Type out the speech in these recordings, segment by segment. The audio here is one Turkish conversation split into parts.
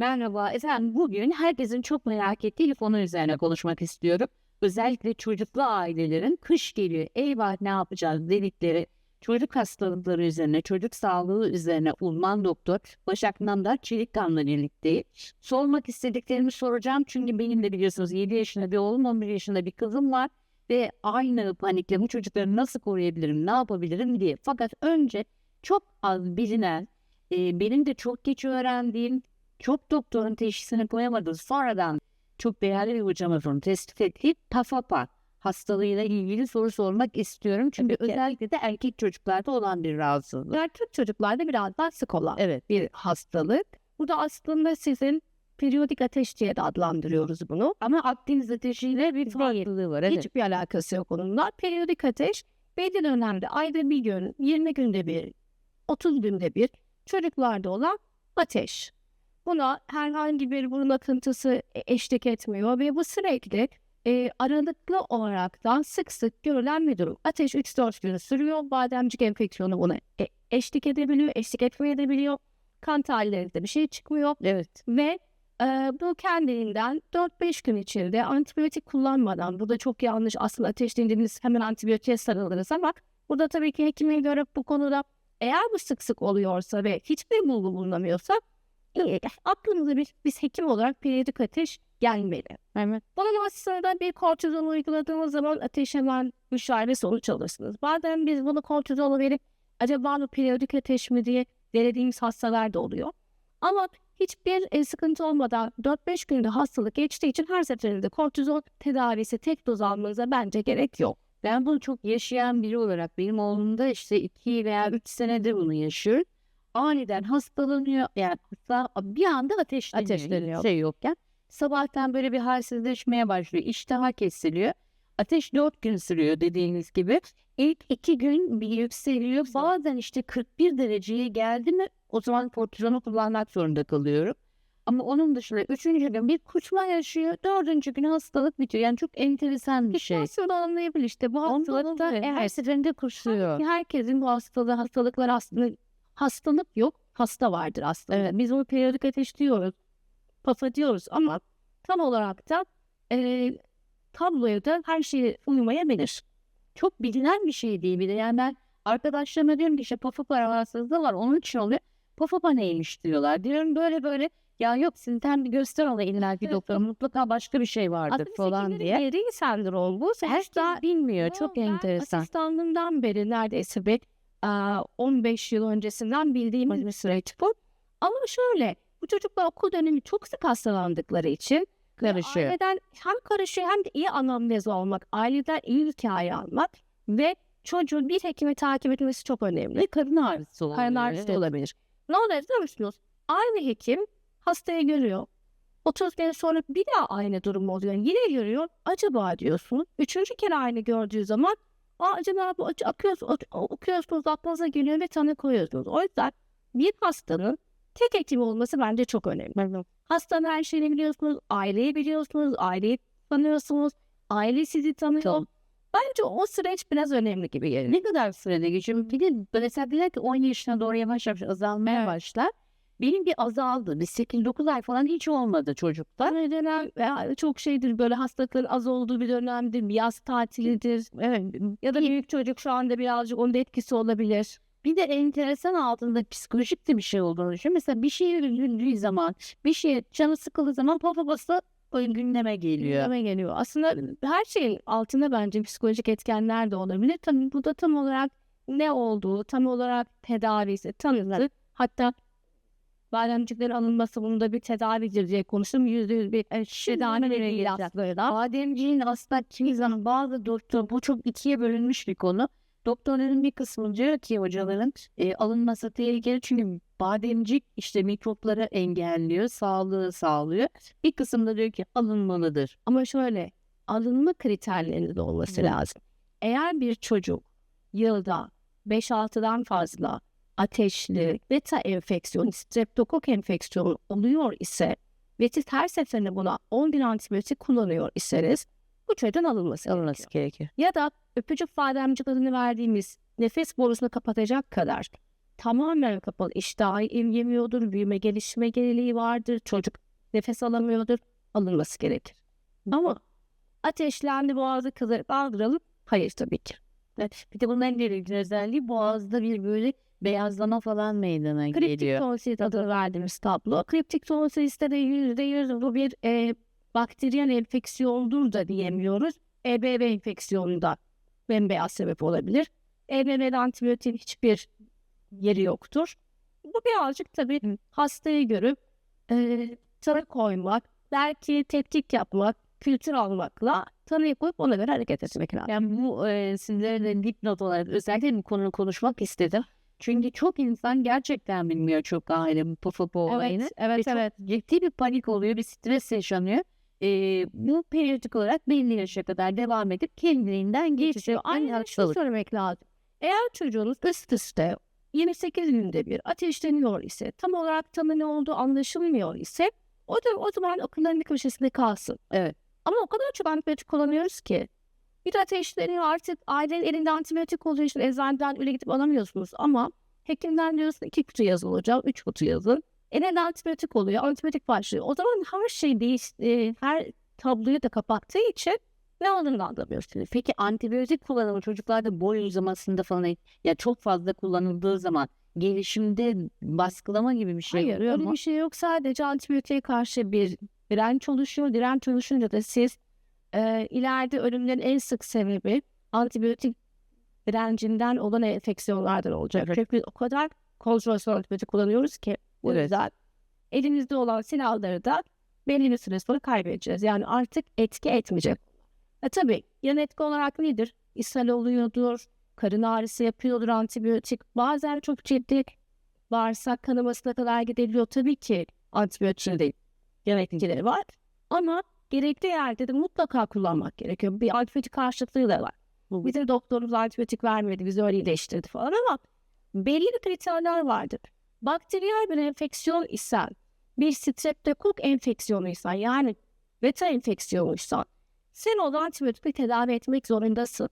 Merhaba efendim bugün herkesin çok merak ettiği bir konu üzerine konuşmak istiyorum. Özellikle çocuklu ailelerin kış geliyor eyvah ne yapacağız dedikleri çocuk hastalıkları üzerine, çocuk sağlığı üzerine uzman doktor Başak Nandar Çelikkan'la birlikteyim. Sormak istediklerimi soracağım çünkü benim de biliyorsunuz 7 yaşında bir oğlum 11 yaşında bir kızım var ve aynı panikle bu çocukları nasıl koruyabilirim, ne yapabilirim diye. Fakat önce çok az bilinen, e, benim de çok geç öğrendiğim, çok doktorun teşhisini koyamadığı sonradan çok değerli bir hocamızın tespit ettiği PAFAPA hastalığıyla ilgili soru sormak istiyorum. Çünkü Tabii ki. özellikle de erkek çocuklarda olan bir rahatsızlık. Erkek çocuklarda biraz daha sık olan Evet. bir hastalık. Bu da aslında sizin periyodik ateş diye de adlandırıyoruz bunu. Ama Akdeniz ateşiyle bir farklılığı var. Evet. Hiçbir alakası yok onunla. Periyodik ateş belli dönemde ayda bir gün, 20 günde bir, 30 günde bir çocuklarda olan ateş. Buna herhangi bir burun akıntısı e- eşlik etmiyor ve bu sürekli e, aralıklı olaraktan sık sık görülen bir durum. Ateş 3-4 gün sürüyor. Bademcik enfeksiyonu buna e- eşlik edebiliyor, eşlik etmeyebiliyor. Kan tahlillerinde bir şey çıkmıyor Evet. ve e, bu kendiliğinden 4-5 gün içinde antibiyotik kullanmadan, bu da çok yanlış aslında ateşlendiğiniz hemen antibiyotiğe sarılırız ama burada tabii ki hekime göre bu konuda eğer bu sık sık oluyorsa ve hiçbir bulgu bulunamıyorsa aklımıza bir, biz hekim olarak periyodik ateş gelmeli. Evet. Bunun aslında bir kortizon uyguladığımız zaman ateş hemen müşahede sonuç alırsınız. Bazen biz bunu kortizonu verip acaba bu periyodik ateş mi diye denediğimiz hastalar da oluyor. Ama hiçbir e, sıkıntı olmadan 4-5 günde hastalık geçtiği için her seferinde kortizon tedavisi tek doz almanıza bence gerek yok. Ben bunu çok yaşayan biri olarak benim oğlum da işte 2 veya 3 senedir bunu yaşıyor. Aniden hastalanıyor. Yani hasta bir anda ateşleniyor. Ateşleniyor. Hiçbir şey yokken. Sabahtan böyle bir halsizleşmeye başlıyor. İştaha kesiliyor. Ateş 4 gün sürüyor dediğiniz gibi. İlk 2 gün bir yükseliyor. Bazen işte 41 dereceye geldi mi o zaman kortizonu kullanmak zorunda kalıyorum. Ama onun dışında üçüncü gün bir kuçma yaşıyor. Dördüncü gün hastalık bitiyor. Yani çok enteresan bir şey. Enflasyonu anlayabilir işte. Bu hastalıkta her seferinde kusuyor. Ki herkesin bu hastalığı, hastalıklar aslında hastalık yok, hasta vardır aslında. Evet. Biz onu periyodik ateş diyoruz, pafa diyoruz ama tam olarak da e, tabloya da her şeye uymayabilir. Çok bilinen bir şey değil bir de. Yani ben arkadaşlarıma diyorum ki işte pafapa rahatsızlığı var onun için oluyor. Pafapa neymiş diyorlar. Diyorum böyle böyle ya yok sizden bir göster ona illa ki Evet. doktora mutlaka başka bir şey vardır Aslında falan diye. gereği sendrom bu. Herkes Sonuçta bilmiyor. Çok ben enteresan. asistanlığımdan beri neredeyse bir 15 yıl öncesinden bildiğim bir süreç bu. Ama şöyle, bu çocuklar okul dönemi çok sık hastalandıkları için Karışıyor. Aileden hem karışıyor hem de iyi anamnez olmak, aileden iyi hikaye almak ve çocuğun bir hekime takip etmesi çok önemli. Ve karın ağrısı oluyor. Karın ağrısı evet. olabilir. Ne oluyor biliyor musunuz? Aynı hekim hastayı görüyor. 30 gün sonra bir daha aynı durum oluyor. Yine görüyor. Acaba diyorsunuz. Üçüncü kere aynı gördüğü zaman Aa, acaba bu akıyorsunuz, okuyorsunuz, aklınıza geliyor ve tanı koyuyorsunuz. O yüzden bir hastanın tek hekim olması bence çok önemli. Hastanın her şeyini biliyorsunuz, aileyi biliyorsunuz, aileyi tanıyorsunuz, aile sizi tanıyor. Tabii. Bence o süreç biraz önemli gibi geliyor. Ne kadar sürede geçiyor? Bir de mesela diler ki 10 yaşına doğru yavaş yavaş azalmaya Evet. başlar. Benim bir azaldı. Bir 8-9 ay falan hiç olmadı çocukta. Dönem veya çok şeydir böyle hastalıkların az olduğu bir dönemdir, bir yaz tatilidir. Evet. Ya da büyük çocuk şu anda birazcık onun da etkisi olabilir. Bir de enteresan altında psikolojik de bir şey olduğunu düşünüyorum. Mesela bir şeye üzüldüğü zaman, bir şeye canı sıkıldığı zaman papapası gündeme geliyor. Gündeme geliyor. Aslında her şeyin altında bence psikolojik etkenler de olabilir. Tabii bu da tam olarak ne olduğu, tam olarak tedavisi, tanısı. Hatta bademciklerin alınması bunun da bir tedavidir diye konuştum. Yüzde yüz bir e, tedavi aslında. Bademciğin aslında kimi zaman bazı doktor, bu çok ikiye bölünmüş bir konu. Doktorların bir kısmı diyor ki hocaların e, alınması tehlikeli çünkü bademcik işte mikropları engelliyor, sağlığı sağlıyor. Bir kısım da diyor ki alınmalıdır. Ama şöyle alınma kriterlerinin de olması lazım. Eğer bir çocuk yılda 5-6'dan fazla ateşli beta enfeksiyonu, streptokok enfeksiyonu oluyor ise ve siz her seferinde buna 10 gün antibiyotik kullanıyor iseniz bu çocuğun alınması, Alınması gerekiyor. gerekiyor. Ya da öpücük bademcik adını verdiğimiz nefes borusunu kapatacak kadar tamamen kapalı. İştahı yemiyordur, büyüme gelişme geriliği vardır, çocuk nefes alamıyordur, alınması gerekir. Ama ateşlendi boğazı kızarıp aldıralım. Hayır tabii ki. Evet, Bir de bunların en ilginç özelliği boğazda bir böyle beyazlama falan meydana Kriptik geliyor. tonsilit adını verdiğimiz tablo. Kriptik tonsilitte de yüzde yüz bu bir e, bakteriyel enfeksiyondur da diyemiyoruz. EBV enfeksiyonunda bembeyaz sebep olabilir. EBV'de antibiyotin hiçbir yeri yoktur. Bu birazcık tabii hastayı görüp e, tanı koymak, belki tetkik yapmak, kültür almakla tanıyı koyup ona göre hareket etmek lazım. Yani bu e, sizlere de dipnot olarak özellikle bu konuyu konuşmak istedim. Çünkü çok insan gerçekten bilmiyor çok aile bu pufu bu olayını. Evet, evet, Ve evet. ciddi bir panik oluyor, bir stres yaşanıyor. E, bu periyodik olarak belli yaşa kadar devam edip kendiliğinden geçiyor. Aynı şunu hastalık. söylemek lazım. Eğer çocuğunuz üst üste 28 günde bir ateşleniyor ise, tam olarak tanı ne olduğu anlaşılmıyor ise o, da, o zaman akılların bir köşesinde kalsın. Evet. Ama o kadar çok antibiyotik kullanıyoruz ki bir ateşleniyor artık ailenin elinde antibiyotik olduğu için eczaneden öyle gidip alamıyorsunuz ama hekimden diyorsun iki kutu yazın hocam, üç kutu yazın. Elinde antibiyotik oluyor, antibiyotik başlıyor. O zaman her şey değiş, e, her tabloyu da kapattığı için ne olduğunu anlamıyorsunuz. Peki antibiyotik kullanımı çocuklarda boy uzamasında falan ya çok fazla kullanıldığı zaman gelişimde baskılama gibi bir şey Hayır oluyor öyle mu? bir şey yok. Sadece antibiyotiğe karşı bir direnç oluşuyor. Direnç oluşunca da siz e, ileride ölümlerin en sık sebebi antibiyotik direncinden olan enfeksiyonlardan olacak. Çünkü o kadar kontrolsüz antibiyotik kullanıyoruz ki bu Evet. yüzden elimizde olan silahları da belli bir süre sonra kaybedeceğiz. Yani artık etki etmeyecek. E tabii yan etki olarak nedir? İshal oluyordur, karın ağrısı yapıyordur antibiyotik. Bazen çok ciddi bağırsak kanamasına kadar gidebiliyor. Tabii ki antibiyotiğin de yan etkileri var. Ama gerekli yerde de mutlaka kullanmak gerekiyor. Bir antibiyotik karşıtlığı da var. Bizim doktorumuz antibiyotik vermedi, bizi öyle iyileştirdi falan ama belli bir kriterler vardır. Bakteriyel bir enfeksiyon isen, bir streptokok enfeksiyonuysan yani beta enfeksiyonuysan sen o antibiyotikle tedavi etmek zorundasın.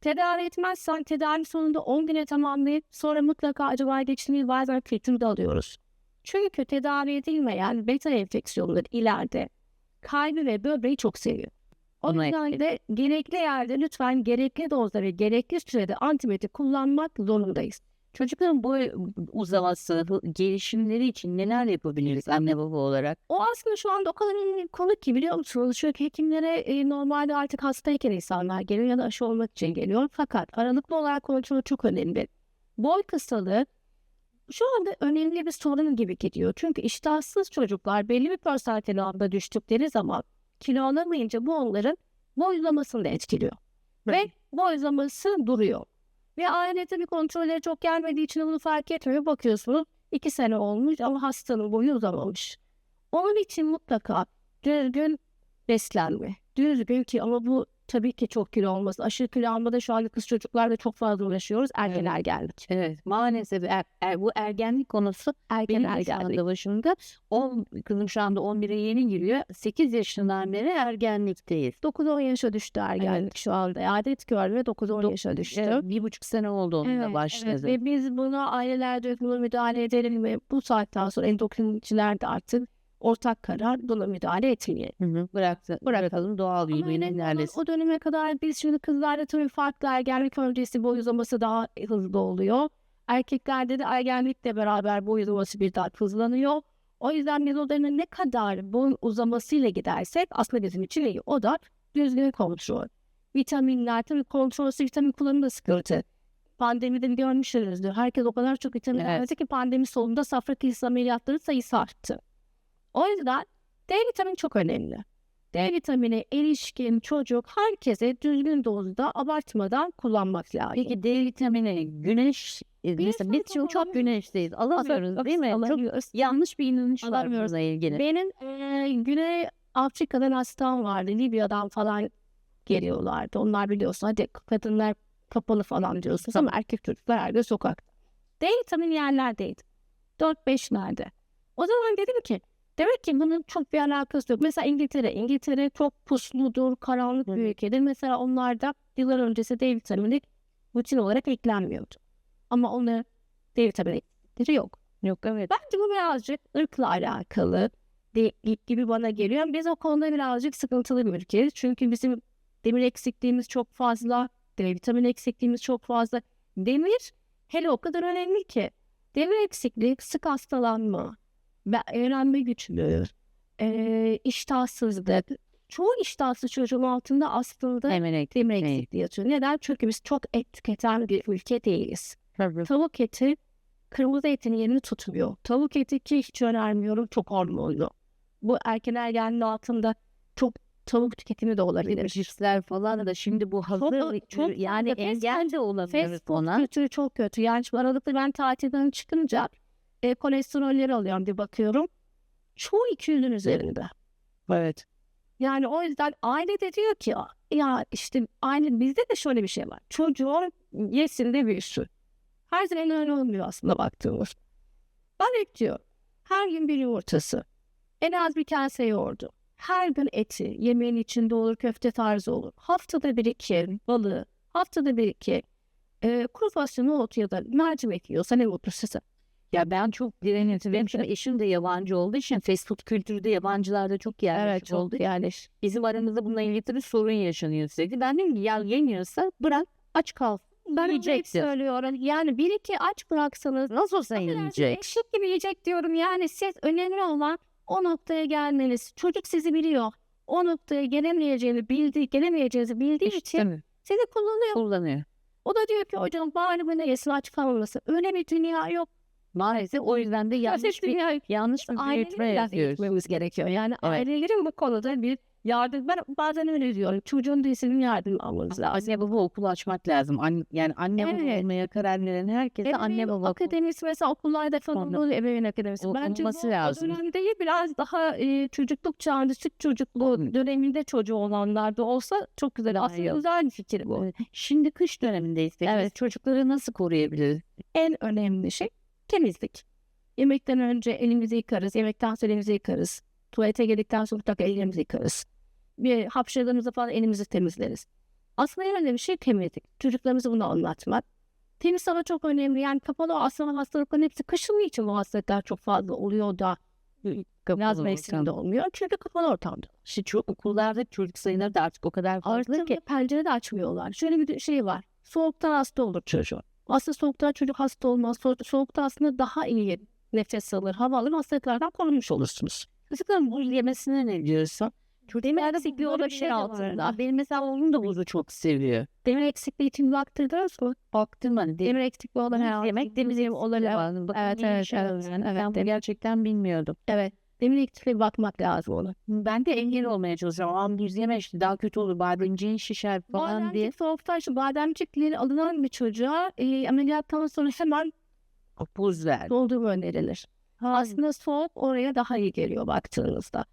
Tedavi etmezsen tedavi sonunda 10 güne tamamlayıp sonra mutlaka acaba geçtiğimiz bazen kültür de alıyoruz. Çünkü tedavi edilmeyen beta enfeksiyonları ileride kalbi ve böbreği çok seviyor. O Buna yüzden de gerekli yerde lütfen gerekli dozda ve gerekli sürede antibiyotik kullanmak zorundayız. Çocukların boy uzaması, gelişimleri için neler yapabiliriz anne baba olarak? O aslında şu anda o kadar önemli konu ki biliyor musunuz? Çünkü hekimlere e, normalde artık hastayken insanlar geliyor ya da aşı olmak için geliyor. Fakat aralıklı olarak kontrolü çok önemli. Boy kısalığı şu anda önemli bir sorun gibi gidiyor. Çünkü iştahsız çocuklar belli bir persantil anda düştükleri zaman kilo alamayınca bu onların boy uzamasını da etkiliyor. Ve boy uzaması duruyor. Ve ailede bir kontrolleri çok gelmediği için bunu fark etmiyor. Bakıyorsunuz iki sene olmuş ama hastanın boyu uzamamış. Onun için mutlaka düzgün beslenme. Düzgün ki ama bu tabii ki çok kilo olması. Aşırı kilo almada şu anda kız çocuklarla çok fazla uğraşıyoruz. Erken Evet. ergenlik. Evet maalesef er- er- bu ergenlik konusu Erken benim ergenlik. başımda. On, kızım şu anda 11'e yeni giriyor. 8 yaşından beri ergenlikteyiz. 9-10 yaşa düştü ergenlik şu anda. Adet görme 9-10 yaşa düştü. Evet, bir buçuk sene oldu onun da Evet, başladı. evet. Ve biz buna ailelerde buna müdahale edelim ve bu saatten sonra endokriniciler de artık ortak karar buna müdahale etmeyelim. Hı hı, bıraktı, bırakalım doğal olan ilerlesin. o döneme kadar biz şimdi kızlarda tabii farklı ergenlik öncesi boy uzaması daha hızlı oluyor. Erkeklerde de ergenlikle beraber boy uzaması birden hızlanıyor. O yüzden döneme ne kadar boy uzamasıyla gidersek aslında bizim için iyi. O da düzgün kontrol. Vitaminler tabii kontrolsüz vitamin kullanımı da sıkıntı. Pandemide bir görmüşsünüzdür. Herkes o kadar çok vitamin Evet. ki pandemi sonunda safra kilisi ameliyatları sayısı arttı. O yüzden D vitamini çok önemli. D vitamini erişkin, çocuk herkese düzgün dozda abartmadan kullanmak lazım. Peki D vitamini, güneş, e, mesela biz şimdi çok güneşteyiz. Alamıyoruz değil mi? Çok Alamıyoruz. yanlış bir inanış var bununla ilgili. Benim eee Güney Afrika'dan hastam vardı. Libya'dan falan geliyorlardı. Onlar biliyorsun hadi kadınlar kapalı falan diyorsunuz ama erkek çocuklar her gün sokakta. D vitamini yerlerdeydi. 4-5'lerde. O zaman dedim ki demek ki bunun çok bir alakası yok. Mesela İngiltere. İngiltere çok pusludur, karanlık bir ülkedir. Mesela onlarda yıllar öncesi D vitamini rutin olarak eklenmiyordu. Ama onu D vitamini yok. Yok evet. Bence bu birazcık ırkla alakalı de, gibi bana geliyor. Biz o konuda birazcık sıkıntılı bir ülkeyiz. Çünkü bizim demir eksikliğimiz çok fazla, D vitamini eksikliğimiz çok fazla. Demir hele o kadar önemli ki. Demir eksikliği sık hastalanma, ve öğrenme güçlüğü, eee iştahsızlık. Çoğu iştahsız çocuğun altında aslında demir eksikliği. yatıyor. Neden? Çünkü biz çok et tüketen bir ülke değiliz. Tabii. Tavuk eti kırmızı etin yerini tutmuyor. Tavuk eti ki hiç önermiyorum çok hormonlu. Bu erken ergenliğin altında çok tavuk tüketimi de olabilir. Cipsler falan da şimdi bu hazır Çok- çok yani engel de olamıyoruz Fast food kültürü çok kötü. Yani şimdi aralıkta ben tatilden çıkınca e, kolesterolleri alıyorum bir bakıyorum. Çoğu 200'ün üzerinde. Evet. Yani o yüzden aile de diyor ki ya işte aile bizde de şöyle bir şey var. Çocuğun yesin de büyüsün. Her zaman öyle olmuyor aslında baktığımız. Ben diyor her gün bir yumurtası. En az bir kase yoğurdu. Her gün eti. Yemeğin içinde olur, köfte tarzı olur. Haftada bir iki balığı. Haftada bir iki e, kuru fasulye, nohut ya da mercimek yiyorsa ne mutlu size. Ya ben çok direniyorum. Benim şimdi eşim de yabancı olduğu için fast food kültürü de yabancılarda çok yerleşik Evet çok oldu. yani. Bizim aramızda bununla ilgili bir sorun yaşanıyor sürekli. Ben diyorum ki ya yemiyorsa bırak aç kal. Ben Yiyecektir. söylüyorum. Yani bir iki aç bıraksanız Nasıl olsa yiyecek. Eşek gibi yiyecek diyorum. Yani siz önemli olan o noktaya gelmeniz. Çocuk sizi biliyor. O noktaya gelemeyeceğini bildiği, gelemeyeceğinizi bildiği için İşte mi? sizi kullanıyor. Kullanıyor. O da diyor ki hocam bari bana yesin aç kalmasın. Öyle bir dünya yok. Maalesef o yüzden de yanlış bir yanlış bir yapıyoruz. eğitmemiz gerekiyor. Yani Evet. ailelerin bu konuda bir yardım. Ben bazen öyle diyorum. Çocuğun değilsinin yardım almanız lazım. Anne baba okulu açmak lazım. Anne, yani anne baba Evet. olmaya karar veren herkese anne Ebeveyn baba okulu. akademisi mesela okullarda falan oluyor ebeveyn akademisi. O- Bence bu lazım. dönemde biraz daha e, çocukluk çağında süt çocukluğu döneminde çocuğu olanlarda olsa çok güzel. Aslında güzel bir fikir bu. Evet. Şimdi kış dönemindeyiz. Evet. çocukları nasıl koruyabiliriz? En önemli şey temizlik. Yemekten önce elimizi yıkarız. Yemekten sonra elimizi yıkarız. Tuvalete girdikten sonra mutlaka ellerimizi yıkarız. Bir hapşırdığımızda falan elimizi temizleriz. Aslında en önemli şey temizlik. Çocuklarımıza bunu anlatmak. Temiz hava çok önemli. Yani kapalı aslında hastalıkların hepsi kışın için bu hastalıklar çok fazla oluyor da yaz mevsiminde olmuyor. Çünkü kapalı ortamda. İşte çok okullarda çocuk sayıları da artık o kadar fazla Artık ki. pencere de açmıyorlar. Şöyle bir şey var. Soğuktan hasta olur çocuğu. Aslında soğuktan çocuk hasta olmaz. So- soğukta aslında daha iyi nefes alır, hava alır. Hastalıklardan korunmuş olursunuz. Çocukların buz yemesine ne diyorsun? Çocuklarda eksikliği böyle bir olabilir şey de var. altında. Benim mesela oğlum da buzu çok seviyor. Demir eksikliği için baktırdınız mı? Baktım hani Demir eksikliği olan herhalde. yemek temiz yemek olabilir. Evet, evet, evet. Evet, Ben demir- gerçekten bilmiyordum. Evet. Demir eksikliği bakmak lazım ona. Ben de engel olmaya çalışıyorum. Aman buz yeme işte daha kötü olur. Bademciğin şişer falan diye. Bademcik soğukta şu bademcikleri alınan bir çocuğa e, ameliyattan sonra hemen Buz ver. doldurma önerilir. Aslında soğuk oraya daha iyi geliyor baktığınızda.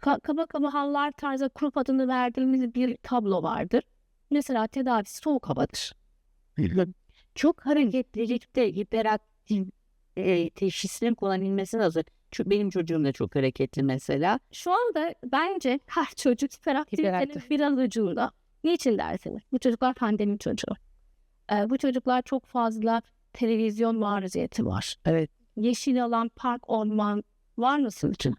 Ka- kaba kaba hallar tarzı krup adını verdiğimiz bir tablo vardır. Mesela tedavisi soğuk havadır. Çok hareketlilikte hiperaktif e, teşhisinin kullanılması lazım. Benim çocuğum da çok hareketli mesela. Şu anda bence her çocuk hiperaktivitenin biraz ucunda. Niçin dersiniz? Bu çocuklar pandemi çocuğu. Ee, bu çocuklar çok fazla televizyon maruziyeti var. Evet. Yeşil alan, park, orman var mı sizce?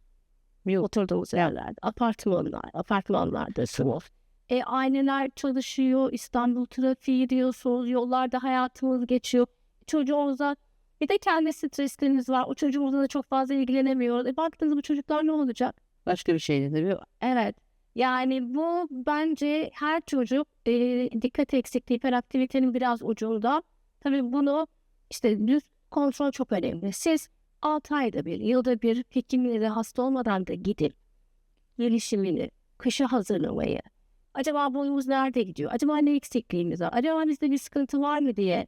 Yok. Oturduğumuz yerlerde. Apartmanlar, apartmanlarda sınıf. E, aileler çalışıyor, İstanbul trafiği diyorsunuz, yollarda hayatımız geçiyor. Çocuğumuza bir de kendi streslerimiz var. O çocuğumuzla da çok fazla ilgilenemiyoruz. E, baktığınızda bu çocuklar ne olacak? Başka bir şey tabii. Evet. Yani bu bence her çocuk e, dikkat eksikliği, hiperaktivitenin biraz ucunda. Tabii bunu işte düz kontrol çok önemli. Siz 6 ayda bir, yılda bir hekimle de hasta olmadan da gidin. Gelişimini, kışa hazırlamayı. Acaba boyumuz nerede gidiyor? Acaba ne eksikliğimiz var? Acaba bizde bir sıkıntı var mı diye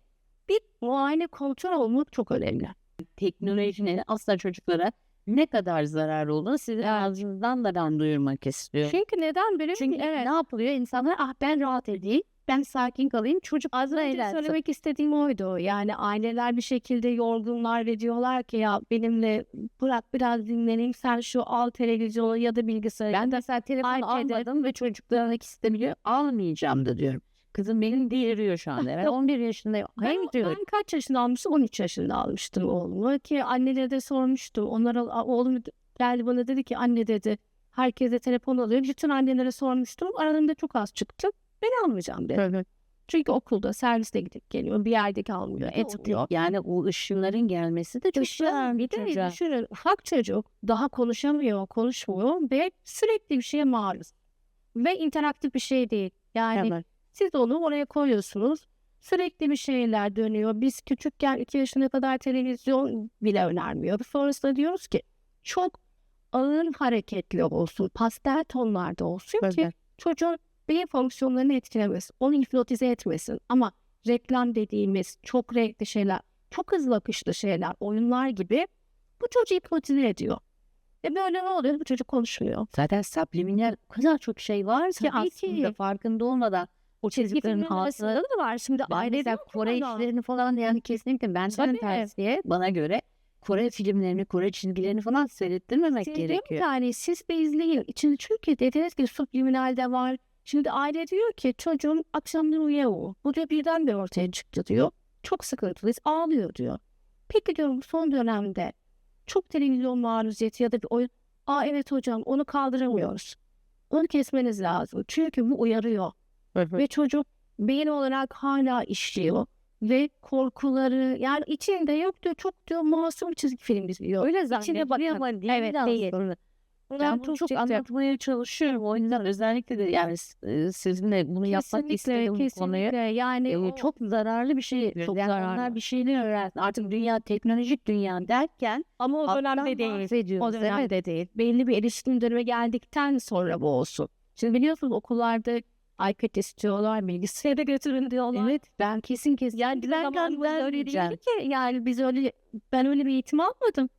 bir muayene kontrol olmak çok önemli. Teknolojinin aslında çocuklara ne kadar zararı olduğunu sizin ağzınızdan da ben duyurmak istiyorum. Çünkü neden biliyor Çünkü? Evet. ne yapılıyor? İnsanlar ah ben rahat edeyim, ben sakin kalayım, çocuk Az önce söylemek istediğim oydu. Yani aileler bir şekilde yorgunlar ve diyorlar ki ya benimle bırak biraz dinleneyim sen şu al televizyonu ya da bilgisayarı. Ben de mesela telefon almadım ve çocuklarına istemiyor almayacağım da diyorum. Kızım benim deliriyor şu anda. Ben 11 yaşındayım. Ben, Hem diyor. ben kaç yaşında almıştım? 13 yaşında almıştım oğlumu ki annelere de sormuştum. Onlara oğlum geldi bana dedi ki anne dedi herkese telefon alıyor. Bütün annelere sormuştum. Aralarında çok az çıktı. Ben almayacağım dedi. Çünkü okulda serviste gidip geliyor. Bir yerde kalmıyor. Etmiyor. Yani o ışınların gelmesi de çok Işın, bir de çocuğa. düşünün ufak çocuk daha konuşamıyor, konuşmuyor ve sürekli bir şeye maruz. Ve interaktif bir şey değil. Yani Evet. Siz onu oraya koyuyorsunuz. Sürekli bir şeyler dönüyor. Biz küçükken 2 yaşına kadar televizyon bile önermiyoruz. Sonrasında diyoruz ki çok ağır hareketli olsun, pastel tonlarda olsun ki Evet. çocuğun beyin fonksiyonlarını etkilemesin, onu hipnotize etmesin. Ama reklam dediğimiz çok renkli şeyler, çok hızlı akışlı şeyler, oyunlar gibi bu çocuğu hipnotize ediyor. Ve böyle ne oluyor? Bu çocuk konuşmuyor. Zaten subliminal o kadar çok şey var ki Tabii ki. aslında farkında olmadan o Çizgi çocukların filmlerin arasında altına da var. Şimdi mesela Kore işlerini falan yani kesinlikle benden tersiye bana göre Kore filmlerini, Kore çizgilerini falan seyrettirmemek Sevdiğim gerekiyor. Yani siz de izleyin. İçinde çünkü dediğiniz gibi subliminal de var. Şimdi aile diyor ki çocuğum akşamları uyuyamıyor. Bu da birden bir ortaya çıktı diyor. Çok sıkıntılıyız ağlıyor diyor. Peki diyorum son dönemde çok televizyon maruziyeti ya da bir oyun. Aa evet hocam onu kaldıramıyoruz. Onu kesmeniz lazım. Çünkü bu uyarıyor. Ve çocuk beyin olarak hala işliyor. Ve korkuları yani içinde yok diyor çok diyor masum çizgi film izliyor. Öyle zannediyor ama değil Evet, de değil. aslında. Bunlar Ben bunu çok ciddi. anlatmaya çalışıyorum. O yüzden özellikle de yani e, sizinle bunu yapmak Kesinlikle, istedim bu konuyu. kesinlikle. Yani E, o- çok zararlı bir şey. Çok yani zararlı. Onlar bir şeyler öğrensin. Artık dünya teknolojik dünya derken ama o dönemde değil. O dönemde değil. Belli bir erişim dönemi geldikten sonra bu olsun. Şimdi biliyorsunuz okullarda iPad istiyorlar, bilgisayara götürün diyorlar. Evet ben kesin kesin. Yani bizim ben zamanımızda öyle değildi ki. Yani biz öyle, ben öyle bir eğitim almadım.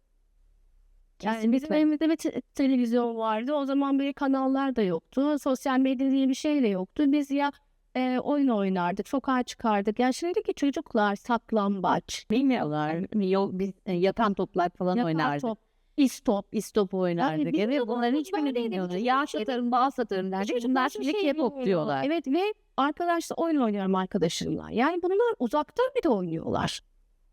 Yani bizim evimizde bir te- televizyon vardı. O zaman böyle kanallar da yoktu. Sosyal medya diye bir şey de yoktu. Biz ya e, oyun oynardık, sokağa çıkardık. Yani şimdiki çocuklar saklambaç, Bilmiyorlar. Yok biz e, yatan toplar falan yatar oynardık. top, istop. İstop oynardık. bizim evet bunların hiçbirini Yağ şey- satarım, bal satarım. Çocuklar Bunlar şimdi şey K-pop diyorlar. Evet ve arkadaşlar oyun oynuyorum arkadaşımla. Yani bunlar uzaktan bir de oynuyorlar.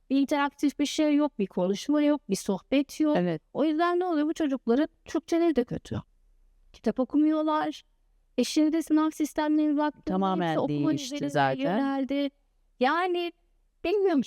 Bir interaktif bir şey yok, bir konuşma yok, bir sohbet yok. Evet. O yüzden ne oluyor? Bu çocukların Türkçeleri de kötü. Kitap okumuyorlar. E şimdi de sınav sistemleri baktım. Tamamen değişti zaten. Yöneldi. Yani bilmiyorum.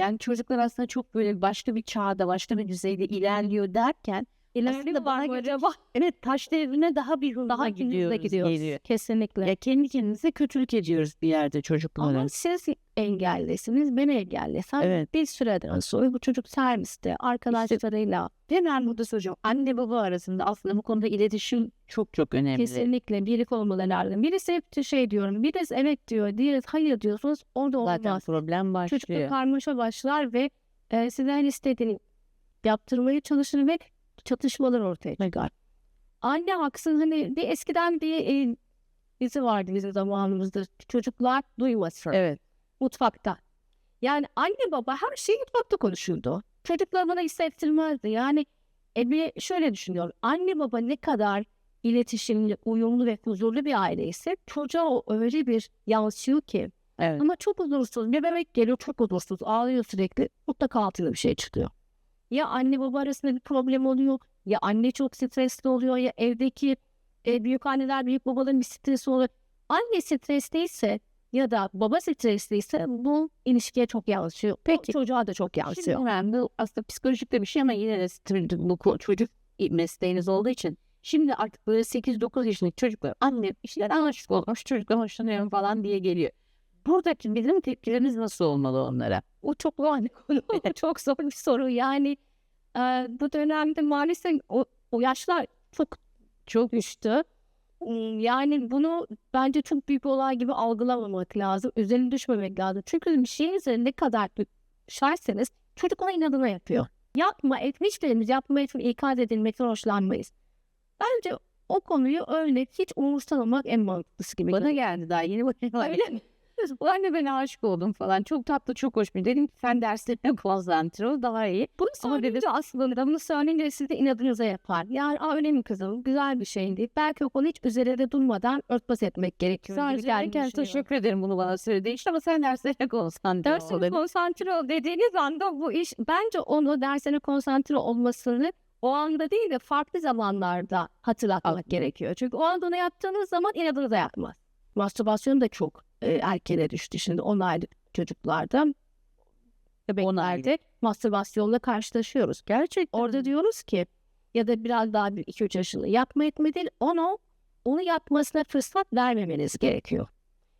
Yani çocuklar aslında çok böyle başka bir çağda, başka bir düzeyde ilerliyor derken İleride aslında bana göre acaba? evet taş devrine daha bir hızla Daha gidiyoruz, gidiyoruz. geliyor. Kesinlikle. Ya kendi kendimize kötülük ediyoruz bir yerde çocuklara. Ama siz engellesiniz, ben engellesem Evet. bir süreden sonra bu çocuk serviste arkadaşlarıyla Hemen burada söyleyeceğim. Anne baba arasında aslında bu konuda iletişim çok çok önemli. kesinlikle birlik olmaları lazım. Birisi hep şey diyorum, birisi evet diyor, diğeri hayır diyorsunuz, orada Zaten olmaz. problem Çocukta başlıyor. karmaşa başlar ve e, sizden istediğini yaptırmaya çalışır ve çatışmalar ortaya çıkar. Anne haksın hani bir eskiden bir e, dizi vardı bizim zamanımızda çocuklar duymasın. Evet. mutfakta. Yani anne baba her şeyi mutfakta konuşurdu. Çocuklar bana hissettirmezdi. Yani e bir şöyle düşünüyorum. Anne baba ne kadar iletişimli, uyumlu ve huzurlu bir aile ise çocuğa o öyle bir yansıyor ki. Evet. Ama çok huzursuz. Bir bebek geliyor çok huzursuz. Ağlıyor sürekli. Mutlaka altında bir şey çıkıyor. Ya anne baba arasında bir problem oluyor. Ya anne çok stresli oluyor. Ya evdeki e, büyük anneler, büyük babaların bir stresi oluyor. Anne stresliyse ya da baba stresliyse bu ilişkiye çok yansıyor. Peki. çocuğa da çok Şimdi yansıyor. önemli aslında psikolojik de bir şey ama yine de bu çocuk mesleğiniz olduğu için Şimdi artık böyle 8-9 yaşındaki çocuklar anne işler anlaştık olmuş çocuklar hoşlanıyorum falan diye geliyor. Buradaki bizim tepkilerimiz nasıl olmalı onlara? O çok zor çok zor bir soru. Yani e, bu dönemde maalesef o, o yaşlar çok çok düştü. Yani bunu bence çok büyük bir olay gibi algılamamak lazım. Üzerine düşmemek lazım. Çünkü bir şeyin üzerine ne kadar düşerseniz çocuk ona inadına yapıyor. Yapma etme hiçbirimiz yapma etme ikaz edilmekten hoşlanmayız. Bence o konuyu öyle hiç umursamamak en mantıklısı gibi. Bana geldi daha yeni bakın. Öyle mi? Bu anne ben aşık oldum falan. Çok tatlı, çok hoş bir. Dedim ki sen derslerine konsantre ol daha iyi. Bunu Ama söyleyince aslında bunu söyleyince siz de inadınıza yapar. Yani Aa, öyle mi kızım? Güzel bir şeydi. Belki o konu hiç üzerinde durmadan örtbas etmek gerekiyor. Sadece düşünüyorum. teşekkür ederim bunu bana söylediğin için ama sen derslerine konsantre ol. Dersine konsantre ol dediğiniz anda bu iş bence onu dersine konsantre olmasını o anda değil de farklı zamanlarda hatırlatmak gerekiyor. Çünkü o anda onu yaptığınız zaman inadınıza yapmaz. Mastürbasyon da çok e, erkene düştü şimdi 10 aylık çocuklarda. Bebeklerde mastürbasyonla karşılaşıyoruz. Gerçekten. Orada diyoruz ki ya da biraz daha bir 2-3 yaşında yapma etme değil onu onu yapmasına fırsat vermemeniz gerekiyor.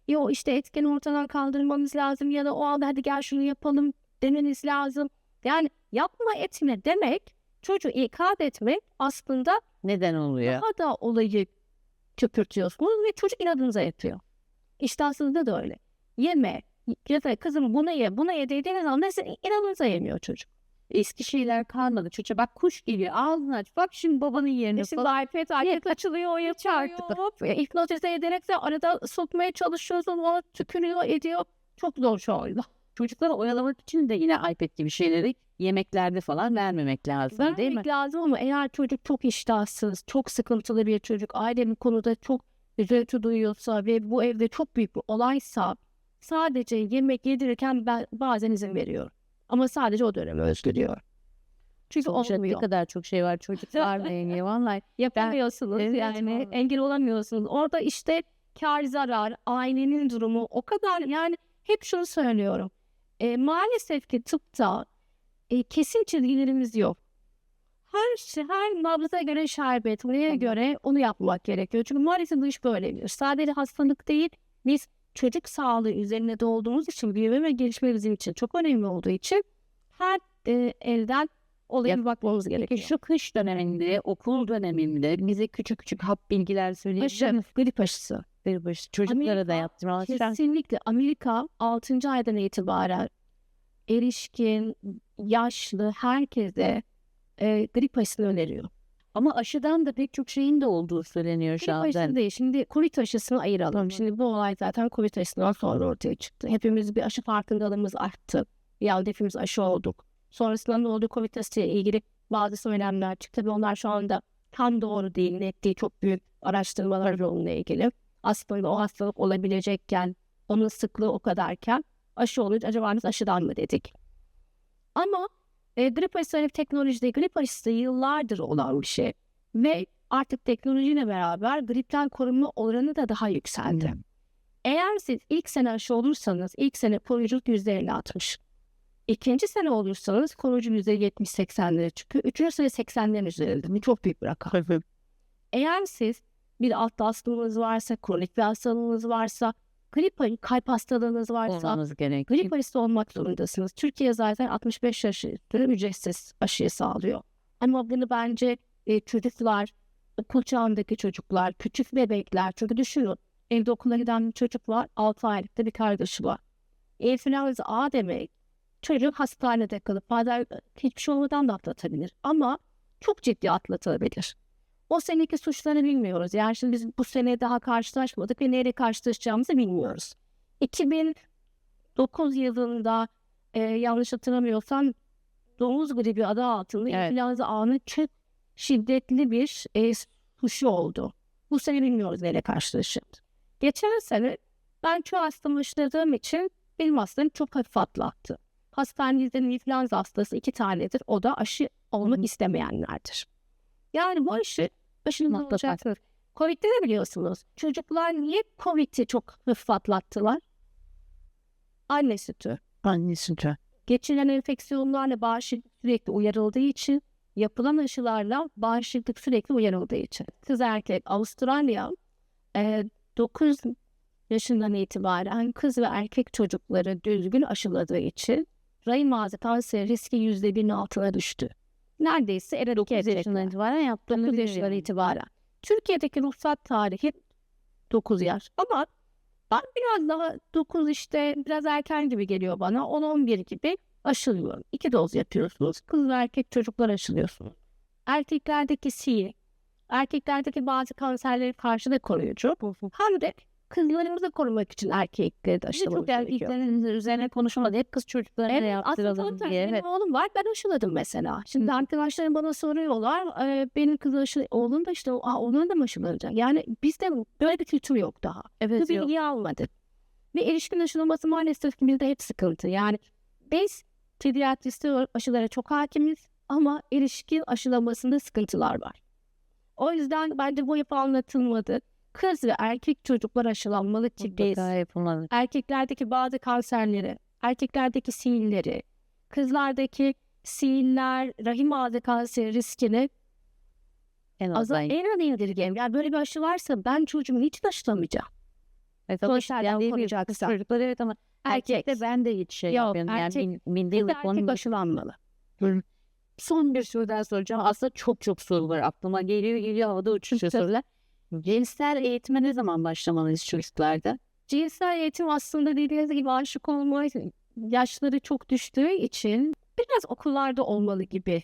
Ya o işte etken ortadan kaldırmanız lazım ya da o anda hadi gel şunu yapalım demeniz lazım. Yani yapma etme demek çocuğu ikaz etmek aslında Neden oluyor? daha da olayı köpürtüyorsunuz ve çocuk inadınıza yapıyor. İştahsızda da öyle. Yeme ya da kızım bunu ye bunu ye dediğiniz anda sizin inadınıza yemiyor çocuk. Eski şeyler kalmadı. Çocuğa bak kuş geliyor ağzını aç. Bak şimdi babanın yerine Şimdi iPad artık açılıyor, yapıyor. artık. Ve hipnotize ederek de arada sokmaya çalışıyorsun, o tükürüyor, ediyor. Çok zor şu anda. Çocukları oyalamak için de yine iPad gibi şeyleri yemeklerde falan vermemek lazım değil mi? Vermek lazım ama eğer çocuk çok iştahsız, çok sıkıntılı bir çocuk, ailenin konuda çok üzüntü duyuyorsa ve bu evde çok büyük bir olaysa sadece yemek yedirirken ben bazen izin veriyorum. Ama sadece o döneme özgü diyor. Çünkü Sonuçta ne olmuyor. kadar çok şey var çocuklarla ilgili vallahi. yapamıyorsunuz Evet, yani vallahi. engel olamıyorsunuz. Orada işte kar zarar, ailenin durumu o kadar yani hep şunu söylüyorum. E, maalesef ki tıpta e, kesin çizgilerimiz yok. Her şey, her nabza göre şerbet, neye göre onu yapmak gerekiyor. Çünkü maalesef bu iş böyledir. Sadece hastalık değil, biz çocuk sağlığı üzerine de olduğumuz için, büyüme ve gelişme bizim için çok önemli olduğu için her e, elden olaya bir bakmamız gerekiyor. Şu kış döneminde, okul döneminde bize küçük küçük hap bilgiler söyleyebilir Aşı, misin? grip aşısı. Bir baş- Çocuklara da Amerika yaptırmalar. Kesinlikle Amerika 6. aydan itibaren erişkin, yaşlı herkese e, grip aşısını öneriyor. Ama aşıdan da pek çok şeyin de olduğu söyleniyor şu Grip aşısı anda. değil. Şimdi Covid aşısını ayıralım. Şimdi bu olay zaten Covid aşısından sonra ortaya çıktı. Hepimiz bir aşı farkındalığımız arttı. Yani hepimiz aşı olduk. Sonrasında ne oldu? Covid aşısıyla ilgili bazı söylemler çıktı. Tabii onlar şu anda tam doğru değil, net değil. Çok büyük araştırmalar onunla ilgili. Aslında o hastalık olabilecekken, onun sıklığı o kadarken aşı olunca acaba biz aşıdan mı dedik? Ama e, grip aşısı teknoloji değil, grip aşısı yıllardır olan bir şey. Ve artık teknolojiyle beraber gripten korunma oranı da daha yükseldi. Hmm. Eğer siz ilk sene aşı olursanız ilk sene koruyuculuk %50-60. İkinci sene olursanız koruyucu %70-80'lere çıkıyor. Üçüncü sene 80'lerin üzerinde. Bu çok büyük bir rakam. Eğer siz bir alt hastalığınız varsa, kronik bir hastalığınız varsa, grip kalp hastalığınız varsa, gerekiyor. Grip aşısı olmak zorundasınız. Türkiye zaten 65 yaş üstü ücretsiz aşıyı sağlıyor. Ama bunu bence e, çocuklar, okul çağındaki çocuklar, küçük bebekler, çünkü düşünün evde okula giden bir çocuk var, 6 aylıkta bir kardeşi var. Enfluenza A demek çocuk hastanede kalıp bazen hiçbir şey olmadan da atlatabilir ama çok ciddi atlatabilir. O seneki suçlarını bilmiyoruz. Yani şimdi biz bu sene daha karşılaşmadık ve neyle karşılaşacağımızı bilmiyoruz. 2000 9 yılında e, yanlış hatırlamıyorsam domuz gribi adı altında Evet. influenza A'nın çok şiddetli bir e, suşu oldu. Bu sene bilmiyoruz neyle karşılaşacağız. Geçen sene ben çoğu hastamı aşıladığım için benim hastam çok hafif atlattı. Hastanemizde influenza hastası iki tanedir. O da aşı olmak istemeyenlerdir. Yani bu aşı Mutlaka. olacaktır. Covid'de de biliyorsunuz. Çocuklar niye Covid'i çok hafif atlattılar? Anne sütü. Annesi de. Geçiren enfeksiyonlarla bağışıklık sürekli uyarıldığı için yapılan aşılarla bağışıklık sürekli uyarıldığı için. Kız erkek Avustralya e, 9 yaşından itibaren kız ve erkek çocukları düzgün aşıladığı için rahim ağzı kanseri riski %1'in altına düştü. Neredeyse eradike 9 edecekler. yaşından itibaren yaptığını 9 biliyor yaşından itibaren. Türkiye'deki ruhsat tarihi 9 yaş. Ama ben biraz daha 9 işte biraz erken gibi geliyor bana. 10-11 gibi aşılıyorum. İki doz yapıyorsunuz. Kız ve erkek çocuklar aşılıyorsunuz. Erkeklerdeki C, erkeklerdeki bazı kanserlere karşı da koruyucu. Hem de kızlarımızı korumak için erkekleri de de aşılamamız çok gerekiyor. erkeklerin üzerine konuşulmadı. Hep kız çocuklarına Evet, aslında yaptıralım tam diye. Evet. oğlum var. Ben aşıladım mesela. Şimdi Hı. arkadaşlarım bana soruyorlar. e, benim kız aşı, oğlum da işte Aa, onun da mı aşılanacak? Yani bizde böyle bir kültür yok daha. Bu Evet. yok. bilgiyi almadık. Ve erişkin aşılaması maalesef ki bizde hep sıkıntı. Yani biz pediatriste olarak aşılara çok hakimiz ama erişkin aşılamasında sıkıntılar var. O yüzden bence bu yapı anlatılmadı. Kız ve erkek çocuklar aşılanmalı Mutlaka yapılmalı. erkeklerdeki bazı kanserleri, erkeklerdeki siilleri, kızlardaki siiller, rahim ağzı kanseri riskini En az en az indirgeyelim. Yani böyle bir aşı varsa ben çocuğumu hiç aşılamayacağım. Evet, ama Konserden yani değil mi? koruyacaksa. Kız çocuklar evet ama Erkek. erkekte ben de hiç şey Yok, yapmıyorum. Yani erkek- min- milli bir konu erkek aşılanmalı. Son bir soru daha soracağım. Aslında çok çok soru var. Aklıma geliyor geliyor havada uçuşuyor sorular. Cinsel eğitime ne zaman başlamalıyız çocuklarda? Cinsel eğitim aslında dediğiniz gibi aşık olma yaşları çok düştüğü için biraz okullarda olmalı gibi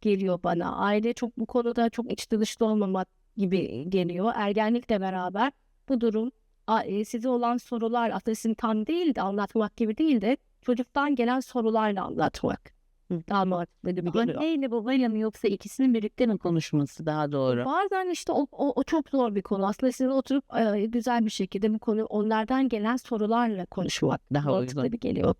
geliyor bana. Aile çok bu konuda çok içli dışlı olmamak gibi geliyor. Ergenlikle beraber bu durum e, size olan sorular aslında sizin tam değil de anlatmak gibi değil de çocuktan gelen sorularla anlatmak. Daha mantıklı. Anneyle babayla mı yoksa ikisinin birlikte mi konuşması daha doğru? Bazen işte o, o, o çok zor bir konu. Aslında sizin oturup e, güzel bir şekilde bu konu onlardan gelen sorularla konuşmak Daha mantıklı geliyor.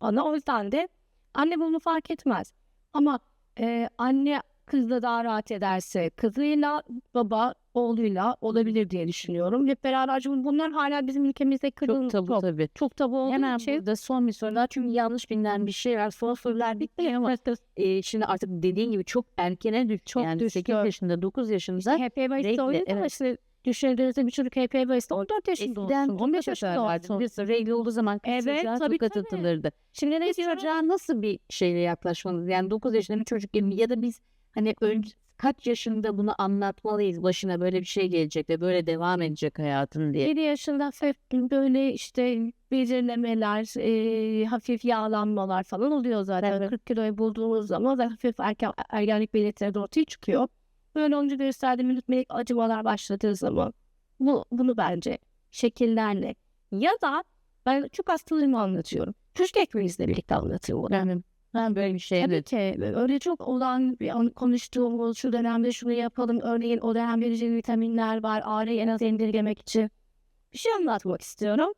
Bana o yüzden de anne bunu fark etmez. Ama e, anne kızla daha rahat ederse kızıyla baba oğluyla olabilir diye düşünüyorum. Hep beraber çünkü bunlar hala bizim ülkemizde kırılmış. Çok tabu çok, tabii. çok tabu olduğu Hemen için. burada son bir soru daha çünkü yanlış bilinen bir şey var. Son sorular bitti ama e, şimdi artık dediğin gibi çok erkene düştü. Çok yani düştü. 8 yaşında 9 yaşında renkli, oynuyor ama evet. işte düşündüğünüzde bir çocuk HPV'de 14 yaşında eskiden olsun. 15 yaşında olsun. Sürü regl olduğu zaman kız Evet, çocuğa tabii, tokat tabii. atılırdı. Şimdi ne çocuğa nasıl bir şeyle yaklaşmalıyız? Yani 9 yaşında bir çocuk gibi ya da biz hani önce kaç yaşında bunu anlatmalıyız başına böyle bir şey gelecek ve böyle devam edecek hayatın diye. 7 yaşında böyle işte belirlemeler, e, hafif yağlanmalar falan oluyor zaten. Evet. 40 kiloyu bulduğumuz zaman zaten hafif erken, ergenlik belirtileri de ortaya çıkıyor. Böyle olunca gösterdiğim yürütmelik acımalar başladığı zaman bu, bunu bence şekillerle ya da ben çok hastalığımı anlatıyorum. Çocuk ekmeğimizle birlikte anlatıyorum. Yani ben böyle bir şey Tabii evet. ki öyle çok olan bir konuştuğumuz şu dönemde şunu yapalım. Örneğin o dönem verici vitaminler var. Ağrıyı en az indirgemek için. Bir şey anlatmak istiyorum.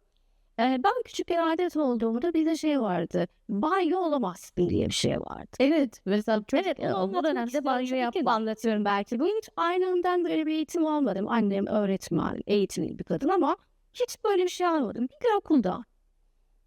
Ee, ben küçük bir adet olduğumda bir de şey vardı. Banyo olamazsın diye bir şey vardı. Evet. Mesela çocuk Evet, onu o dönemde banyo yapma. anlatıyorum belki. Bu hiç aynından böyle bir eğitim almadım. Annem öğretmen, eğitimli bir kadın ama hiç böyle bir şey almadım. Bir gün okulda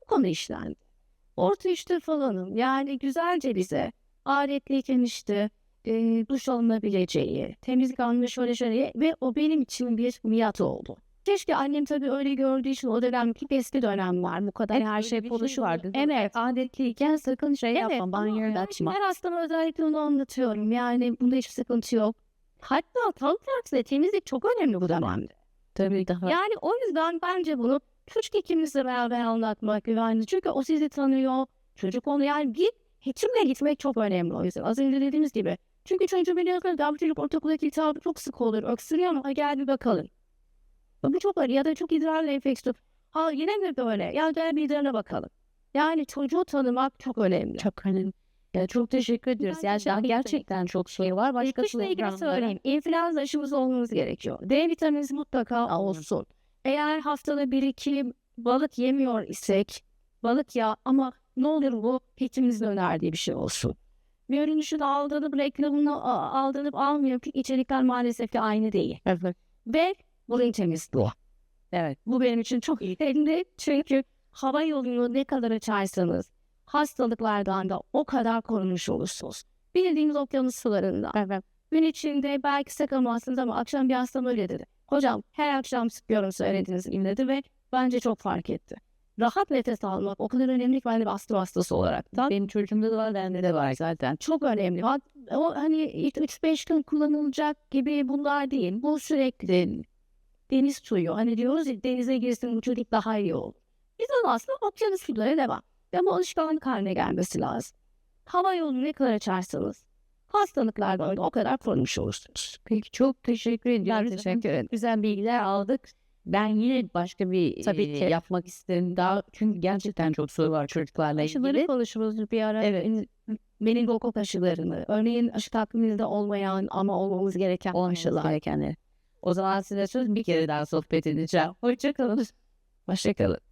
bu konu işlendi. Orta işte falanım. Yani güzelce bize adetliyken işte e, duş alınabileceği, temizlik almış şöyle şöyle ve o benim için bir miat oldu. Keşke annem tabii öyle gördüğü için o dönemki eski dönemler bu kadar Evet, her şey bir şey? Evet. Adetliyken sakın şey Evet, yapma. Banyoyu açma. Her hastama özellikle onu anlatıyorum. Yani bunda hiçbir sıkıntı yok. Hatta tam tersine temizlik çok önemli bu dönemde. Tabii daha. Yani o yüzden bence bunu çocuk hekimimizle beraber anlatmak güvenli. Çünkü o sizi tanıyor. Çocuk onu yani bir hekimle gitmek çok önemli o yüzden. Az önce dediğimiz gibi. Çünkü çocuğu biliyorsunuz bu çocuk ortaokuldaki iltihabı çok sık olur. Öksürüyor ama "Ha, gel bir bakalım. Bu çok var ya da çok idrarlı enfeksiyon. Ha yine mi böyle? Ya gel bir idrarına bakalım. Yani çocuğu tanımak çok önemli. Çok önemli. Ya çok teşekkür ediyoruz. Ben Yani daha gerçekten çok şey var. Başka Kışla ilgili söyleyeyim. İnfluenza aşımız olmamız gerekiyor. D vitaminimiz mutlaka olsun. Eğer haftada bir iki balık yemiyor isek balık ya ama ne olur bu hekimimizin önerdiği bir şey olsun. Görünüşünü aldanıp reklamını aldanıp almıyor ki içerikler maalesef ki aynı değil. Evet. Ve burun temizliği. Evet. Bu benim için çok önemli. Çünkü hava yolunu ne kadar açarsanız hastalıklardan da o kadar korunmuş olursunuz. Bildiğimiz okyanus sularında. Evet. Gün içinde belki sıkamazsınız ama akşam bir hastam öyle dedi. Hocam her akşam sıkıyorum söylediğiniz gibi dedi ve bence çok fark etti. Rahat nefes almak o kadar önemli ki ben de astım hastası olarak. da Benim çocuğumda da var, bende de var zaten. çok önemli. O hani ilk 3-5 gün kullanılacak gibi bunlar değil. Bu sürekli deniz suyu. Hani diyoruz ya denize girsin bu çocuk daha iyi olur. Biz onu aslında okyanus suları devam. Bu alışkanlık haline gelmesi lazım. Hava yolunu ne kadar açarsanız hastalıklardan da o kadar korunmuş olursunuz. Peki çok teşekkür ediyorum. Ben teşekkür ederim. Güzel bilgiler aldık. Ben yine başka bir Tabii e, ki. yapmak isterim daha çünkü gerçekten çok soru var çocuklarla Aşıları ilgili. konuşuruz bir ara. Evet. Meningokok aşılarını. Örneğin aşı takvimimizde olmayan ama olmamız gereken Olmaması aşılar. gerekenleri. O zaman size söz bir kere daha sohbet edeceğim. Hoşçakalın. Hoşçakalın.